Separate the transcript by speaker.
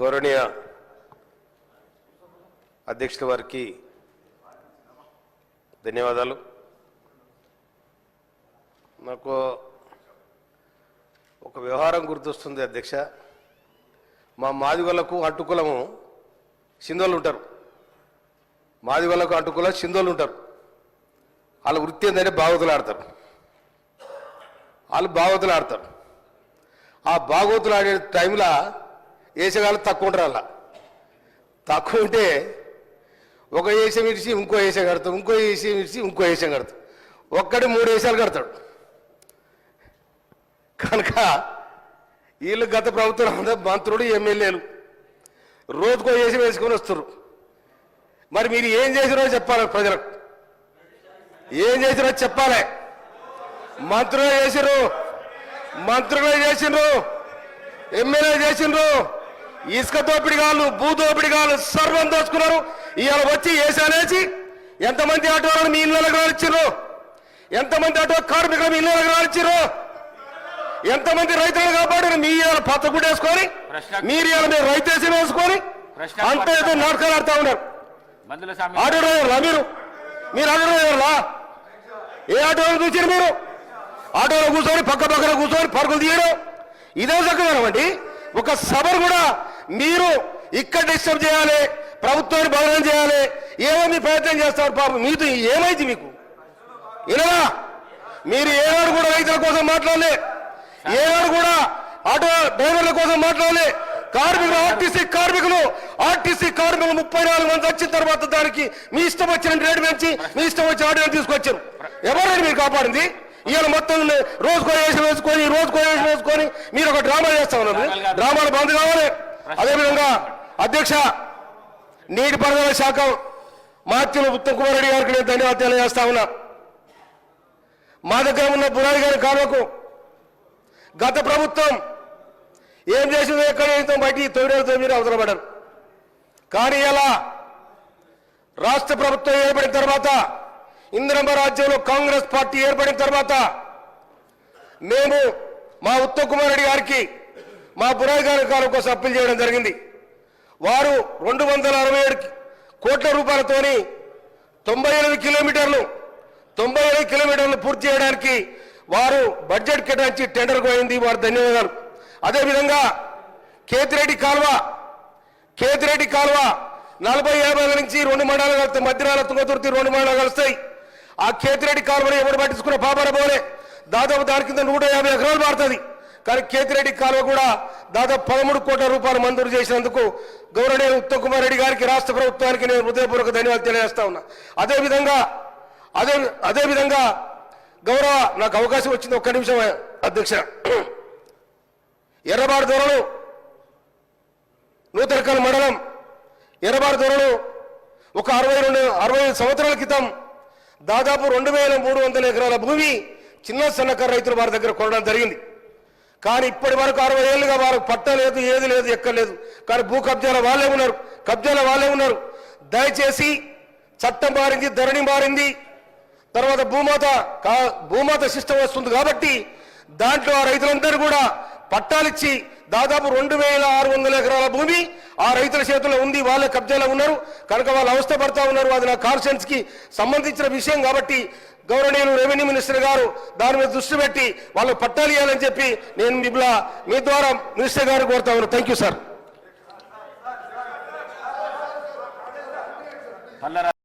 Speaker 1: గౌరవనీయ అధ్యక్షుల వారికి ధన్యవాదాలు. నాకు ఒక వ్యవహారం గుర్తొస్తుంది అధ్యక్ష. మా మాదిగలకు అట్టుకులము సింధోళ్ళు ఉంటారు. మాదిగలకు అట్టుకుల సింధోళ్ళు ఉంటారు. వాళ్ళ వృత్తి ఏంటంటే బాగోతులు ఆడతారు వాళ్ళు బాగోతులు ఆడతారు ఆ బాగోతులు ఆడే టైంలో వేసేగాళ్ళు తక్కువ ఉంటారు అలా. తక్కువ ఉంటే ఒక వేసం ఇడిచి ఇంకో వేసం కడతాం ఇంకో వేసం ఇడిచి ఇంకో వేసం కడతాం ఒక్కడి మూడు వేసాలు కడతాడు. కనుక వీళ్ళు గత ప్రభుత్వం అంతా మంత్రులు ఎమ్మెల్యేలు రోజుకో వేషం వేసుకొని వస్తారు మరి మీరు ఏం చేసిరో చెప్పాలి ప్రజలకు. ఏం చేసిరో చెప్పాలి. మంత్రులు వేసారు మంత్రులు చేసిండ్రు ఎమ్మెల్యే చేసిండ్రు ఇసుక దోపిడి కాళ్ళు భూ దోపిడి కాళ్ళు సర్వం దోచుకున్నారు. ఇవాళ వచ్చి ఏసానేసి ఎంతమంది ఆటోలను మీ ఇళ్ళకి రానిచ్చిర్రు ఎంతమంది ఆటో కార్మికులు మీ ఇళ్ళకి రానిచ్చిర్రు ఎంతమంది రైతులను కాపాడారు మీ ఇవాళ పచ్చ గుడ్డ వేసుకొని మీరు ఇవాళ మీరు రైతేసి వేసుకొని అంత ఏదో నాటకాలు ఆడుతా ఉన్నారు. ఆటో డ్రైవర్లా మీరు? మీరు ఆటో డ్రైవర్లా ఏ ఆటోలో చూసారు మీరు? ఆటోలో కూర్చొని పక్క పక్కన కూర్చొని పరుగులు తీయడం. ఇదే చక్కదనం ఒక సభను కూడా మీరు ఇక్కడ డిస్టర్బ్ చేయాలి ప్రభుత్వాన్ని బదనం చేయాలి ఏమో మీ ప్రయత్నం చేస్తారు పాపం. మీతో ఏమైంది మీకు? ఇలా మీరు ఏనాడు కూడా రైతుల కోసం మాట్లాడలే. ఏనాడు కూడా ఆటో డ్రైవర్ల కోసం మాట్లాడలే. కార్మికులు ఆర్టీసీ కార్మికులు ఆర్టీసీ కార్మికులు ముప్పై నాలుగు మంది వచ్చిన తర్వాత దానికి మీ ఇష్టం వచ్చిన రేటు పెంచి మీ ఇష్టం వచ్చిన ఆర్డర్ తీసుకొచ్చారు. ఎవరైనా మీరు కాపాడింది? ఇవాళ మొత్తం రోజుకో వేషం వేసుకొని రోజుకో వేషం వేసుకొని మీరు ఒక డ్రామా చేస్తా ఉన్నారు. డ్రామాలు బంద్ కావాలి. అదేవిధంగా అధ్యక్ష నీటిపారుదల శాఖ మాత్యులు ఉత్తమ్ కుమార్ రెడ్డి గారికి నేను ధన్యవాదాలు తెలియజేస్తా ఉన్నా. మా దగ్గర ఉన్న బురాడి గారి కాలువకు గత ప్రభుత్వం ఏం చేసిందో ఎక్కడ చేస్తాం బయటికి తొమ్మిది మీరు అవసరపడారు కానీ ఇలా రాష్ట్ర ప్రభుత్వం ఏర్పడిన తర్వాత ఇందిరమ్మ రాజ్యంలో కాంగ్రెస్ పార్టీ ఏర్పడిన తర్వాత మేము మా ఉత్తమ్ కుమార్ రెడ్డి గారికి మా బురాయి గారి కాలం కోసం అప్పీల్ చేయడం జరిగింది. వారు రెండు వందల అరవై ఏడు కోట్ల రూపాయలతోని తొంభై ఎనిమిది కిలోమీటర్లు తొంభై ఎనిమిది కిలోమీటర్లు పూర్తి చేయడానికి వారు బడ్జెట్ కేటాయించి టెండర్ పోయింది వారు ధన్యవాదాలు. అదేవిధంగా కేతిరెడ్డి కాల్వ కేతిరెడ్డి కాల్వ నలభై యాభై నుంచి రెండు మండలాలు కలుస్తాయి మధ్యరాల తుంగతుర్తి రెండు మండలాలు కలుస్తాయి. కేతిరెడ్డి కాలువను ఎవరు పట్టించుకున్న పాపన పోలే. దాదాపు దాని కింద నూట యాభై ఎకరాలు మారుతుంది. కానీ కేతిరెడ్డి కాలువ కూడా దాదాపు పదమూడు కోట్ల రూపాయలు మంజూరు చేసినందుకు గౌరవనీయ ఉత్తమ్ కుమార్ రెడ్డి గారికి రాష్ట్ర ప్రభుత్వానికి నేను హృదయపూర్వక ధన్యవాదాలు తెలియజేస్తా ఉన్నా. అదేవిధంగా అదే అదేవిధంగా గౌరవ నాకు అవకాశం వచ్చింది ఒక్క నిమిషం అధ్యక్ష. ఎర్రబాడు దొరలు నూతనకల్ మండలం ఎర్రబాడు దొరలు ఒక అరవై రెండు అరవై ఐదు సంవత్సరాల క్రితం దాదాపు రెండు వేల మూడు వందల ఎకరాల భూమి చిన్న సన్నకారు రైతులు వారి దగ్గర కొనడం జరిగింది. కానీ ఇప్పటి వరకు అరవై ఏళ్ళుగా వారు పట్ట లేదు ఏది లేదు ఎక్కలేదు కానీ భూ కబ్జాల వాళ్ళే ఉన్నారు. కబ్జాల వాళ్ళే ఉన్నారు. దయచేసి చట్టం మారింది ధరణి మారింది. తర్వాత భూమాత కా- భూమాత సిస్టమ్ వస్తుంది కాబట్టి దాంట్లో ఆ రైతులందరూ కూడా పట్టాలిచ్చి దాదాపు రెండు వేల ఆరు వందల ఎకరాల భూమి ఆ రైతుల చేతుల్లో ఉంది వాళ్ళ కబ్జాలో ఉన్నారు. కనుక వాళ్ళు అవస్థ పడతా ఉన్నారు. అది నా కాన్షియన్స్కి సంబంధించిన విషయం కాబట్టి గౌరవనీయులు రెవెన్యూ మినిస్టర్ గారు దాని మీద దృష్టి పెట్టి వాళ్ళు పట్టాలు ఇవ్వాలని చెప్పి నేను మిమ్మల్ని మీ ద్వారా మినిస్టర్ గారు కోరుతా ఉన్నాను. Thank you sir